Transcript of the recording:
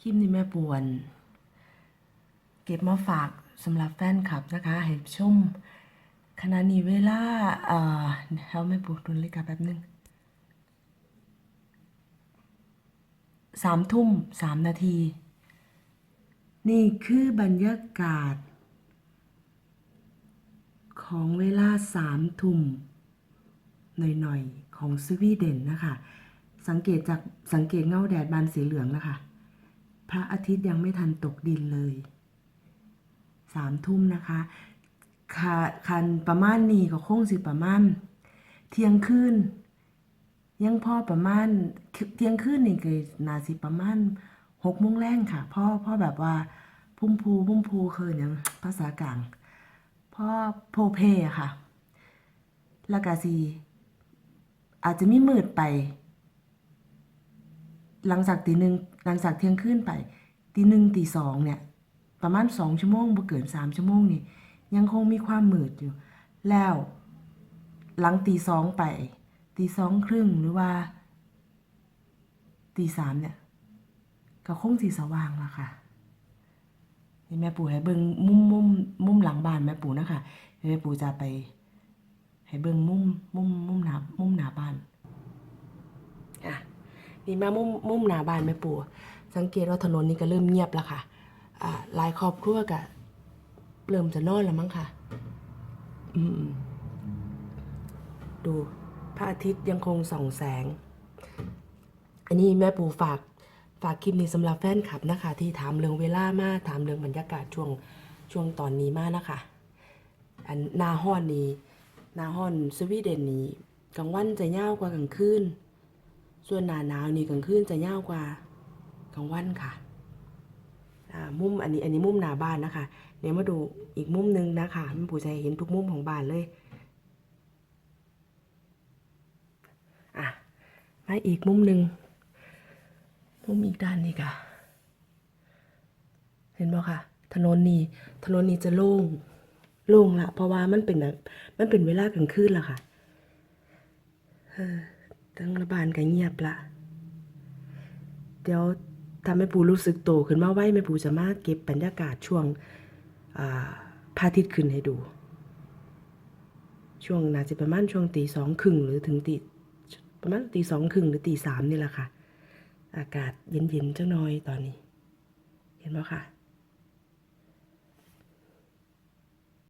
คลิปนี้แม่ปวน เก็บมาฝากสำหรับแฟนคลับนะคะให้ชมขณะนี้เวลาเอ่อเฮาแม่ปวดดนเลยกับแป๊บนึงสามทุ่มสามนาที นี่คือบรรยากาศ ของเวลาสามทุ่มหน่อยๆ ของสวีเดนนะคะ สังเกตจากสังเกตเงาแดดบานสีเหลืองนะคะ พระอาทิตย์ยังไม่ทันตกดินเลยสามทุ่มนะคะคันประมาณนี้ก็คงสิประมาณ เที่ยงคืนยังพอประมาณเที่ยงคืนนี่ก็นาสิประมาณหกโมงแรงค่ะ พ่อพ่อแบบว่าพุ่มพูพุ่มพูคืออย่างภาษากลางพ่อโพเพค่ะ แล้วก็สิอาจจะมีมืดไป หลังจากตีหนึ่งหลังจากเที่ยงคืนไปตีหนึ่งตีสองเนี่ย ประมาณสองชั่วโมงบ่เกินสามชั่วโมงนี่ยังคงมีความมืดอยู่ แล้ว หลังตีสองไปตีสองครึ่งหรือว่าตีสามเนี่ยก็คงสีสว่างละค่ะนี่แม่ปู่ให้เบิ่งมุมมุมมุมหลังบ้านแม่ปู่นะคะแม่ปู่จะไปให้เบิ่งมุมมุมมุมหน้ามุมหน้าบ้าน นี่มามุมมุมหนาบ้านแม่ปู่สังเกตว่าถนนนี้ก็เริ่มเงียบแล้วค่ะอ่าหลายครอบครัวก็เริ่มจะนอนแล้วมั้งค่ะ อืม ดูพระอาทิตย์ยังคงส่องแสง อันนี้แม่ปู่ฝากฝากคลิปนี้สำหรับแฟนคลับนะคะ ที่ถามเรื่องเวลามาถามเรื่องบรรยากาศช่วงช่วงตอนนี้มากนะคะ อันนาห้อนนี้หนาห้อนสวีเดนนี้กลางวันจะยาวกว่ากลางคืน ส่วนหนาหนาวนี่กลางคืนจะยาวกว่ากลางวันค่ะอ่ามุมอันนี้อันนี้มุมหน้าบ้านนะคะ เดี๋ยวมาดูอีกมุมหนึงนะคะแม่ปู่จะให้เห็นทุกมุมของบ้านเลยอะมาอีกมุมหนึ่งมุมอีกด้านนี้ค่ะ เห็นบ่ค่ะ ถนนนี้ถนนนี้จะโล่งโล่งละเพราะว่ามันเป็นแบบมันเป็นเวลากลางคืนละค่ะเออ ทั้งระบานก็เงียบละเดี๋ยวทำให้ปูรู้สึกโตขึ้นมาไว้แม่ปูจะมาเก็บบรรยากาศช่วงพระอาทิตย์ขึ้นให้ดู ช่วงน่าจะประมาณช่วงตีสองครึ่งหรือถึงตีประมาณตีสองครึ่งหรือตีสามนี่แหละค่ะ อากาศเย็นๆจังน้อยตอนนี้ เห็นไหมค่ะ